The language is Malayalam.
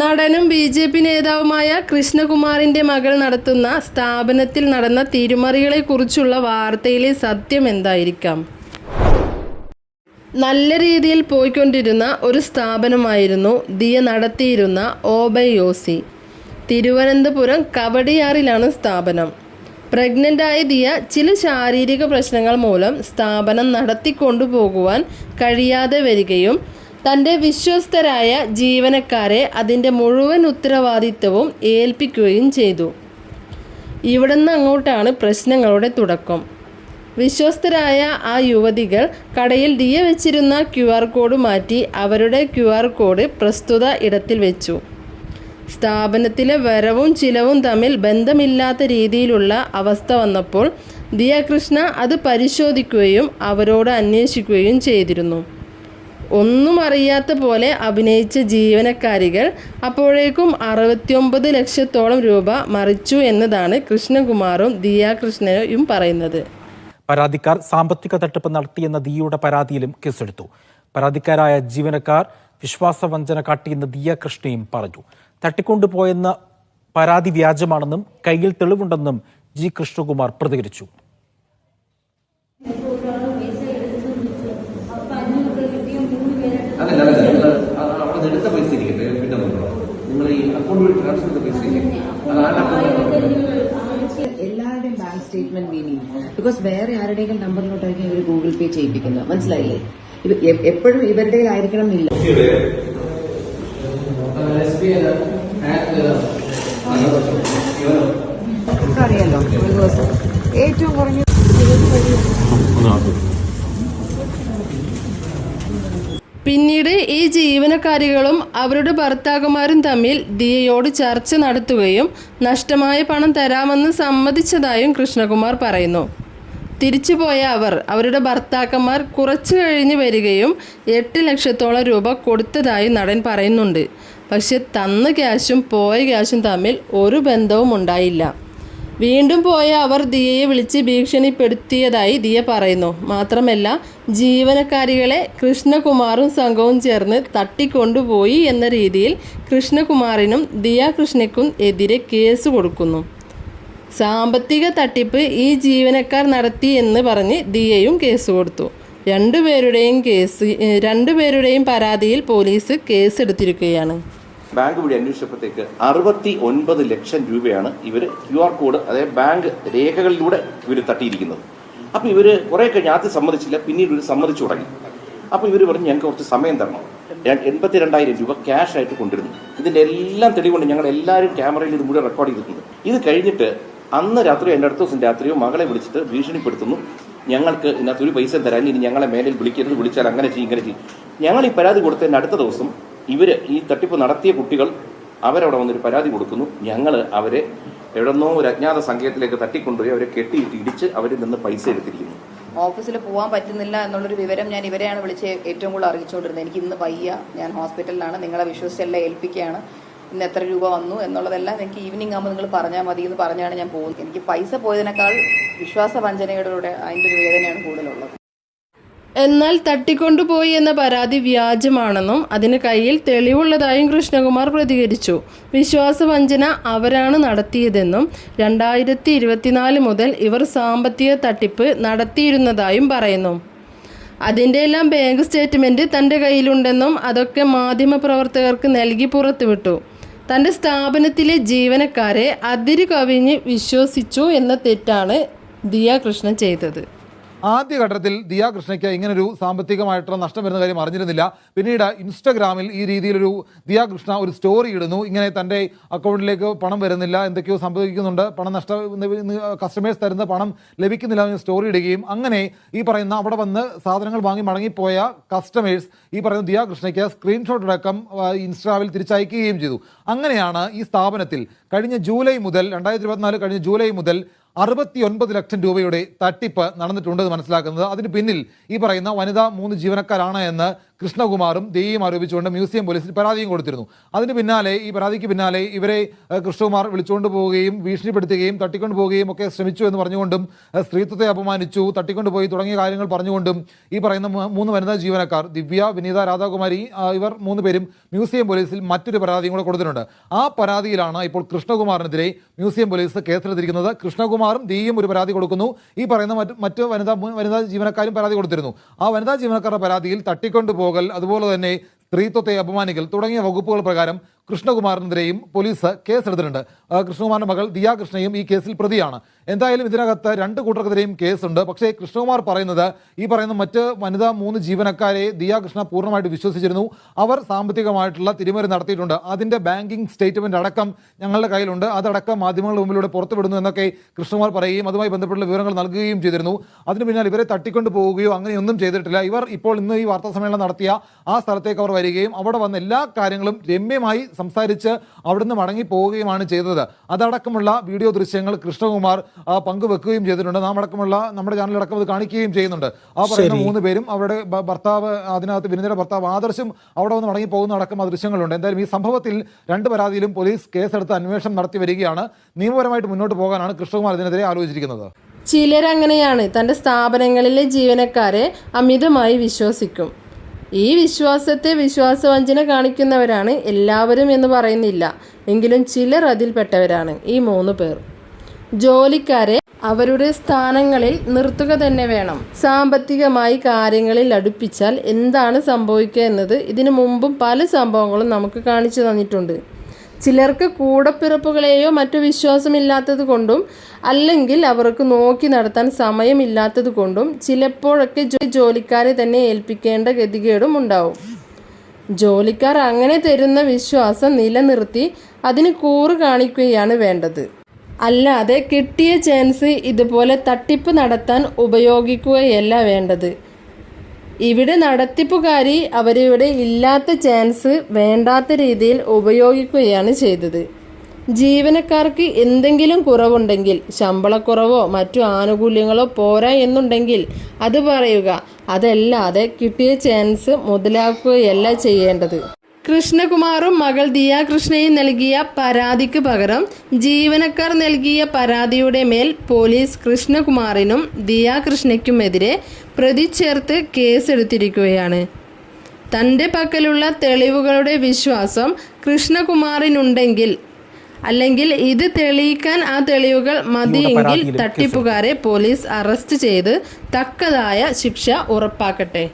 നടനും ബി ജെ പി നേതാവുമായ കൃഷ്ണകുമാറിന്റെ മകൾ നടത്തുന്ന സ്ഥാപനത്തിൽ നടന്ന തിരിമറികളെക്കുറിച്ചുള്ള വാർത്തയിലെ സത്യം എന്തായിരിക്കാം? നല്ല രീതിയിൽ പോയിക്കൊണ്ടിരുന്ന ഒരു സ്ഥാപനമായിരുന്നു ദിയ നടത്തിയിരുന്ന ഓബയോസി. തിരുവനന്തപുരം കവടിയാറിലാണ് സ്ഥാപനം. പ്രഗ്നന്റായ ദിയ ചില ശാരീരിക പ്രശ്നങ്ങൾ മൂലം സ്ഥാപനം നടത്തിക്കൊണ്ടുപോകുവാൻ കഴിയാതെ വരികയും തന്റെ വിശ്വസ്തരായ ജീവനക്കാരെ അതിന്റെ മുഴുവൻ ഉത്തരവാദിത്വവും ഏൽപ്പിക്കുകയും ചെയ്തു. ഇവിടുന്ന് അങ്ങോട്ടാണ് പ്രശ്നങ്ങളുടെ തുടക്കം. വിശ്വസ്തരായ ആ യുവതികൾ കടയിൽ ദിയ വെച്ചിരുന്ന ക്യു ആർ കോഡ് മാറ്റി അവരുടെ ക്യു ആർ കോഡ് പ്രസ്തുത ഇടത്തിൽ വെച്ചു. സ്ഥാപനത്തിലെ വരവും ചിലവും തമ്മിൽ ബന്ധമില്ലാത്ത രീതിയിലുള്ള അവസ്ഥ വന്നപ്പോൾ ദിയ കൃഷ്ണ അത് പരിശോധിക്കുകയും അവരോട് അന്വേഷിക്കുകയും ചെയ്തിരുന്നു. ഒന്നും അറിയാത്ത പോലെ അഭിനയിച്ച ജീവനക്കാരികൾ അപ്പോഴേക്കും അറുപത്തിയൊമ്പത് ലക്ഷത്തോളം രൂപ മറിച്ചു എന്നതാണ് കൃഷ്ണകുമാറും ദിയ കൃഷ്ണനും പറയുന്നത്. പരാതിക്കാർ സാമ്പത്തിക തട്ടിപ്പ് നടത്തിയെന്ന ദിയയുടെ പരാതിയിലും കേസെടുത്തു. പരാതിക്കാരായ ജീവനക്കാർ വിശ്വാസവഞ്ചന കാട്ടിയെന്ന് ദിയ കൃഷ്ണയും പറഞ്ഞു. തട്ടിക്കൊണ്ടുപോയെന്ന പരാതി വ്യാജമാണെന്നും കയ്യിൽ തെളിവുണ്ടെന്നും ജി കൃഷ്ണകുമാർ പ്രതികരിച്ചു അതല്ല അതല്ല നിങ്ങൾ അവിടെ നിന്ന് എടുത്ത പൈസ ഇരിക്കട്ടെ പിന്നെ നോക്കണം നിങ്ങൾ ഈ അക്കൗണ്ട് വഴി ട്രാൻസ്ഫർ ചെയ്ത പൈസ ഇല്ലേ അത് ആരുടെ അക്കൗണ്ട് എല്ലാവരുടെയും bank statement we need because വേറെ ആരുടെയെങ്കിലും നമ്പറിലോട്ടായിരിക്കും ഇവർ ഗൂഗിൾ പേ ചെയ്യിപ്പിക്കുന്നത് മനസ്സിലായില്ലേ? എപ്പോഴും ഇവരുടെ ആയിരിക്കണം എന്നില്ല. അറിയാലോ ഒരു ദിവസം. ഏറ്റവും കുറഞ്ഞ പിന്നീട് ഈ ജീവനക്കാരികളും അവരുടെ ഭർത്താക്കന്മാരും തമ്മിൽ ദിയയോട് ചർച്ച നടത്തുകയും നഷ്ടമായ പണം തരാമെന്ന് സമ്മതിച്ചതായും കൃഷ്ണകുമാർ പറയുന്നു. തിരിച്ചുപോയ അവർ അവരുടെ ഭർത്താക്കന്മാർ കുറച്ചു കഴിഞ്ഞ് വരികയും എട്ട് ലക്ഷത്തോളം രൂപ കൊടുത്തതായി നടൻ പറയുന്നുണ്ട്. പക്ഷെ തന്ന ക്യാഷും പോയ ക്യാഷും തമ്മിൽ ഒരു ബന്ധവും ഉണ്ടായില്ല. വീണ്ടും പോയ അവർ ദിയയെ വിളിച്ച് ഭീഷണിപ്പെടുത്തിയതായി ദിയ പറയുന്നു. മാത്രമല്ല ജീവനക്കാരികളെ കൃഷ്ണകുമാറും സംഘവും ചേർന്ന് തട്ടിക്കൊണ്ടുപോയി എന്ന രീതിയിൽ കൃഷ്ണകുമാറിനും ദിയ കൃഷ്ണയ്ക്കും എതിരെ കേസ് കൊടുക്കുന്നു. സാമ്പത്തിക തട്ടിപ്പ് ഈ ജീവനക്കാർ നടത്തി എന്ന് പറഞ്ഞ് ദിയയും കേസ് കൊടുത്തു. രണ്ടുപേരുടെയും കേസ് രണ്ടുപേരുടെയും പരാതിയിൽ പോലീസ് കേസെടുത്തിരിക്കുകയാണ് ബാങ്ക് വഴി അന്വേഷിച്ചപ്പോഴത്തേക്ക് അറുപത്തി ഒൻപത് ലക്ഷം രൂപയാണ് ഇവർ ക്യു ആർ കോഡ് അതായത് ബാങ്ക് രേഖകളിലൂടെ ഇവർ തട്ടിയിരിക്കുന്നത്. അപ്പോൾ ഇവർ കുറേ കഴിഞ്ഞ് ആദ്യം സമ്മതിച്ചില്ല പിന്നീട് ഇവർ സമ്മതിച്ചു തുടങ്ങി. അപ്പോൾ ഇവർ പറഞ്ഞു ഞങ്ങൾക്ക് കുറച്ച് സമയം തരണം. എൺപത്തി രണ്ടായിരം രൂപ ക്യാഷ് ആയിട്ട് കൊണ്ടിരുന്നു ഇതിന്റെ എല്ലാം തെളിവുണ്ട്. ഞങ്ങൾ എല്ലാവരും ക്യാമറയിൽ ഇത് മുഴുവൻ റെക്കോർഡ് ചെയ്തിട്ടുണ്ട്. ഇത് കഴിഞ്ഞിട്ട് അന്ന് രാത്രി എന്റെ അടുത്ത ദിവസം രാത്രിയോ മകളെ വിളിച്ചിട്ട് ഭീഷണിപ്പെടുത്തുന്നു. ഞങ്ങൾക്ക് ഇതിനകത്ത് ഒരു പൈസ തരാൻ ഇനി ഞങ്ങളെ മേലിൽ വിളിക്കരുത് വിളിച്ചാൽ അങ്ങനെ ചെയ്യും ഇങ്ങനെ ചെയ്യും. ഞങ്ങൾ ഈ പരാതി കൊടുത്തതിന്റെ അടുത്ത ദിവസം ഇവർ ഈ തട്ടിപ്പ് നടത്തിയ കുട്ടികൾ അവരവിടെ വന്നൊരു പരാതി കൊടുക്കുന്നു. ഞങ്ങൾ അവരെ എവിടെന്നോ ഒരു അജ്ഞാത സംഘത്തിലേക്ക് തട്ടിക്കൊണ്ടുപോയി അവരെ കെട്ടിയിട്ട് ഇടിച്ച് അവരിൽ നിന്ന് പൈസ എടുത്തിരിക്കുന്നു. ഓഫീസിൽ പോകാൻ പറ്റുന്നില്ല എന്നുള്ളൊരു വിവരം ഞാൻ ഇവരെയാണ് വിളിച്ച് ഏറ്റവും കൂടുതൽ അറിയിച്ചുകൊണ്ടിരുന്നത്. എനിക്ക് ഇന്ന് വയ്യ. ഞാൻ ഹോസ്പിറ്റലിലാണ്. നിങ്ങളെ വിശ്വസിച്ചെല്ലാം ഏൽപ്പിക്കുകയാണ്. ഇന്ന് എത്ര രൂപ വന്നു എന്നുള്ളതെല്ലാം എനിക്ക് ഈവനിങ് ആകുമ്പോൾ നിങ്ങൾ പറഞ്ഞാൽ മതി എന്ന് പറഞ്ഞാണ് ഞാൻ പോകുന്നത്. എനിക്ക് പൈസ പോയതിനേക്കാൾ വിശ്വാസവഞ്ചനയുടെ കൂടെ അതിന്റെ ഒരു വേദനയാണ് കൂടുതലുള്ളത്. എന്നാൽ തട്ടിക്കൊണ്ടുപോയി എന്ന പരാതി വ്യാജമാണെന്നും അതിന് കയ്യിൽ തെളിവുള്ളതായും കൃഷ്ണകുമാർ പ്രതികരിച്ചു. വിശ്വാസവഞ്ചന അവരാണ് നടത്തിയതെന്നും രണ്ടായിരത്തി ഇരുപത്തിനാല് മുതൽ ഇവർ സാമ്പത്തിക തട്ടിപ്പ് നടത്തിയിരുന്നതായും പറയുന്നു. അതിന്റെ എല്ലാം ബാങ്ക് സ്റ്റേറ്റ്മെന്റ് തന്റെ കയ്യിലുണ്ടെന്നും അതൊക്കെ മാധ്യമപ്രവർത്തകർക്ക് നൽകി പുറത്തുവിട്ടു. തന്റെ സ്ഥാപനത്തിലെ ജീവനക്കാരെ അതിരുകവിഞ്ഞ് വിശ്വസിച്ചു എന്ന തെറ്റാണ് ദിയ കൃഷ്ണൻ ചെയ്തത്. ആദ്യഘട്ടത്തിൽ ദിയ കൃഷ്ണയ്ക്ക് ഇങ്ങനൊരു സാമ്പത്തികമായിട്ടുള്ള നഷ്ടം വരുന്ന കാര്യം അറിഞ്ഞിരുന്നില്ല. പിന്നീട് ഇൻസ്റ്റഗ്രാമിൽ ഈ രീതിയിലൊരു ദിയ കൃഷ്ണ ഒരു സ്റ്റോറി ഇടുന്നു. ഇങ്ങനെ തന്റെ അക്കൗണ്ടിലേക്ക് പണം വരുന്നില്ല എന്തൊക്കെയോ സംഭവിക്കുന്നുണ്ട്. പണം നഷ്ട കസ്റ്റമേഴ്സ് തരുന്ന പണം ലഭിക്കുന്നില്ല എന്ന് സ്റ്റോറി ഇടുകയും അങ്ങനെ ഈ പറയുന്ന അവിടെ വന്ന് സാധനങ്ങൾ വാങ്ങി മടങ്ങിപ്പോയ കസ്റ്റമേഴ്സ് ഈ പറയുന്ന ദിയ കൃഷ്ണയ്ക്ക് സ്ക്രീൻഷോട്ട് അടക്കം ഇൻസ്റ്റാവിൽ തിരിച്ചയക്കുകയും ചെയ്തു. അങ്ങനെയാണ് ഈ സ്ഥാപനത്തിൽ കഴിഞ്ഞ ജൂലൈ മുതൽ രണ്ടായിരത്തി കഴിഞ്ഞ ജൂലൈ മുതൽ അറുപത്തി ഒൻപത് ലക്ഷം രൂപയുടെ തട്ടിപ്പ് നടന്നിട്ടുണ്ടെന്ന് മനസ്സിലാക്കുന്നത്. അതിന് പിന്നിൽ ഈ പറയുന്ന വനിതാ മൂന്ന് ജീവനക്കാരാണ് എന്ന് കൃഷ്ണകുമാറും ദേയും ആരോപിച്ചുകൊണ്ട് മ്യൂസിയം പോലീസിൽ പരാതിയും കൊടുത്തിരുന്നു. അതിന് പിന്നാലെ ഈ പരാതിക്ക് പിന്നാലെ ഇവരെ കൃഷ്ണകുമാർ വിളിച്ചുകൊണ്ട് പോവുകയും ഭീഷണിപ്പെടുത്തുകയും തട്ടിക്കൊണ്ട് പോവുകയും ഒക്കെ ശ്രമിച്ചു എന്ന് പറഞ്ഞുകൊണ്ടും സ്ത്രീത്വത്തെ അപമാനിച്ചു തട്ടിക്കൊണ്ട് പോയി തുടങ്ങിയ കാര്യങ്ങൾ പറഞ്ഞുകൊണ്ടും ഈ പറയുന്ന മൂന്ന് വനിതാ ജീവനക്കാർ ദിവ്യ വിനീത രാധാകുമാരി ഇവർ മൂന്ന് പേരും മ്യൂസിയം പോലീസിൽ മറ്റൊരു പരാതിയും കൂടെ കൊടുത്തിട്ടുണ്ട്. ആ പരാതിയിലാണ് ഇപ്പോൾ കൃഷ്ണകുമാറിനെതിരെ മ്യൂസിയം പോലീസ് കേസെടുത്തിരിക്കുന്നത്. കൃഷ്ണകുമാറും ദീയും ഒരു പരാതി കൊടുക്കുന്നു. ഈ പറയുന്ന മറ്റ് മറ്റ് വനിതാ വനിതാ ജീവനക്കാരും പരാതി കൊടുത്തിരുന്നു. ആ വനിതാ ജീവനക്കാരുടെ പരാതിയിൽ തട്ടിക്കൊണ്ടുപോകൽ അതുപോലെ തന്നെ സ്ത്രീത്വത്തെ അപമാനിക്കൽ തുടങ്ങിയ വകുപ്പുകൾ പ്രകാരം കൃഷ്ണകുമാറിനെതിരെയും പോലീസ് കേസെടുത്തിട്ടുണ്ട്. കൃഷ്ണകുമാറിന്റെ മകൾ ദിയ കൃഷ്ണയും ഈ കേസിൽ പ്രതിയാണ്. എന്തായാലും ഇതിനകത്ത് രണ്ട് കൂട്ടർക്കെതിരെയും കേസുണ്ട്. പക്ഷേ കൃഷ്ണകുമാർ പറയുന്നത് ഈ പറയുന്ന മറ്റ് വനിതാ മൂന്ന് ജീവനക്കാരെ ദിയ കൃഷ്ണ പൂർണമായിട്ട് വിശ്വസിച്ചിരുന്നു. അവർ സാമ്പത്തികമായിട്ടുള്ള തിരിമറി നടത്തിയിട്ടുണ്ട്. അതിന്റെ ബാങ്കിങ് സ്റ്റേറ്റ്മെന്റ് അടക്കം ഞങ്ങളുടെ കയ്യിലുണ്ട്. അതടക്കം മാധ്യമങ്ങളുടെ മുമ്പിലൂടെ പുറത്തുവിടുന്നു എന്നൊക്കെ കൃഷ്ണകുമാർ പറയുകയും അതുമായി ബന്ധപ്പെട്ടുള്ള വിവരങ്ങൾ നൽകുകയും ചെയ്തിരുന്നു. അതിന് പിന്നാലെ ഇവരെ തട്ടിക്കൊണ്ട് പോവുകയോ അങ്ങനെയൊന്നും ചെയ്തിട്ടില്ല. ഇവർ ഇപ്പോൾ ഇന്ന് ഈ വാർത്താ സമ്മേളനം നടത്തിയ ആ സ്ഥലത്തേക്ക് അവർ വരികയും അവിടെ വന്ന എല്ലാ കാര്യങ്ങളും രമ്യമായി സംസാരിച്ച് അവിടുന്ന് മടങ്ങി പോവുകയുമാണ് ചെയ്തത്. അതടക്കമുള്ള വീഡിയോ ദൃശ്യങ്ങൾ കൃഷ്ണകുമാർ പങ്കുവെക്കുകയും ചെയ്തിട്ടുണ്ട്. നാം അടക്കമുള്ള നമ്മുടെ ചാനലടക്കം അത് കാണിക്കുകയും ചെയ്യുന്നുണ്ട്. ആ പറയുന്ന. മൂന്ന് പേരും അവരുടെ ഭർത്താവ് അതിനകത്ത് വിനിതയുടെ ഭർത്താവ് ആദർശം അവിടെ വന്ന് മടങ്ങി പോകുന്ന അടക്കം ആ ദൃശ്യങ്ങളുണ്ട്. എന്തായാലും ഈ സംഭവത്തിൽ രണ്ട് പരാതിയിലും പോലീസ് കേസെടുത്ത് അന്വേഷണം നടത്തി വരികയാണ്. നിയമപരമായിട്ട് മുന്നോട്ട് പോകാനാണ് കൃഷ്ണകുമാർ ഇതിനെതിരെ ആലോചിച്ചിരിക്കുന്നത്. ചിലരങ്ങനെയാണ് തന്റെ സ്ഥാപനങ്ങളിലെ ജീവനക്കാരെ അമിതമായി വിശ്വസിക്കും. ഈ വിശ്വാസത്തെ വിശ്വാസവഞ്ചന കാണിക്കുന്നവരാണ് എല്ലാവരും എന്ന് പറയുന്നില്ല. എങ്കിലും ചിലർ അതിൽപ്പെട്ടവരാണ്. ഈ മൂന്ന് പേർ. ജോലിക്കാരെ അവരുടെ സ്ഥാനങ്ങളിൽ നിർത്തുക തന്നെ വേണം. സാമ്പത്തികമായി കാര്യങ്ങളിൽ അടുപ്പിച്ചാൽ എന്താണ് സംഭവിക്കുക എന്നത് ഇതിനു മുമ്പും പല സംഭവങ്ങളും നമുക്ക് കാണിച്ചു തന്നിട്ടുണ്ട്. ചിലർക്ക് കൂടപ്പിറപ്പുകളെയോ മറ്റു വിശ്വാസമില്ലാത്തത് കൊണ്ടും അല്ലെങ്കിൽ അവർക്ക് നോക്കി നടത്താൻ സമയമില്ലാത്തത് കൊണ്ടും ചിലപ്പോഴൊക്കെ ജോലിക്കാരെ തന്നെ ഏൽപ്പിക്കേണ്ട ഗതികേടും ഉണ്ടാവും. ജോലിക്കാർ അങ്ങനെ തരുന്ന വിശ്വാസം നിലനിർത്തി അതിന് കൂറ് കാണിക്കുകയാണ് വേണ്ടത്. അല്ലാതെ കിട്ടിയ ചാൻസ് ഇതുപോലെ തട്ടിപ്പ് നടത്താൻ ഉപയോഗിക്കുകയല്ല വേണ്ടത്. ഇവിടെ നടത്തിപ്പുകാരി അവരിവിടെ ഇല്ലാത്ത ചാൻസ് വേണ്ടാത്ത രീതിയിൽ ഉപയോഗിക്കുകയാണ് ചെയ്തത്. ജീവനക്കാർക്ക് എന്തെങ്കിലും കുറവുണ്ടെങ്കിൽ ശമ്പളക്കുറവോ മറ്റു ആനുകൂല്യങ്ങളോ പോരാ എന്നുണ്ടെങ്കിൽ അത് പറയുക. അതല്ലാതെ കിട്ടിയ ചാൻസ് മുതലാക്കുകയല്ല ചെയ്യേണ്ടത്. കൃഷ്ണകുമാറും മകൾ ദിയ കൃഷ്ണയും നൽകിയ പരാതിക്ക് പകരം ജീവനക്കാർ നൽകിയ പരാതിയുടെ മേൽ പോലീസ് കൃഷ്ണകുമാറിനും ദിയ കൃഷ്ണയ്ക്കുമെതിരെ പ്രതി ചേർത്ത് കേസെടുത്തിരിക്കുകയാണ്. തന്റെ പക്കലുള്ള തെളിവുകളുടെ വിശ്വാസം കൃഷ്ണകുമാറിനുണ്ടെങ്കിൽ അല്ലെങ്കിൽ ഇത് തെളിയിക്കാൻ ആ തെളിവുകൾ മതിയെങ്കിൽ തട്ടിപ്പുകാരെ പോലീസ് അറസ്റ്റ് ചെയ്ത് തക്കതായ ശിക്ഷ ഉറപ്പാക്കട്ടെ.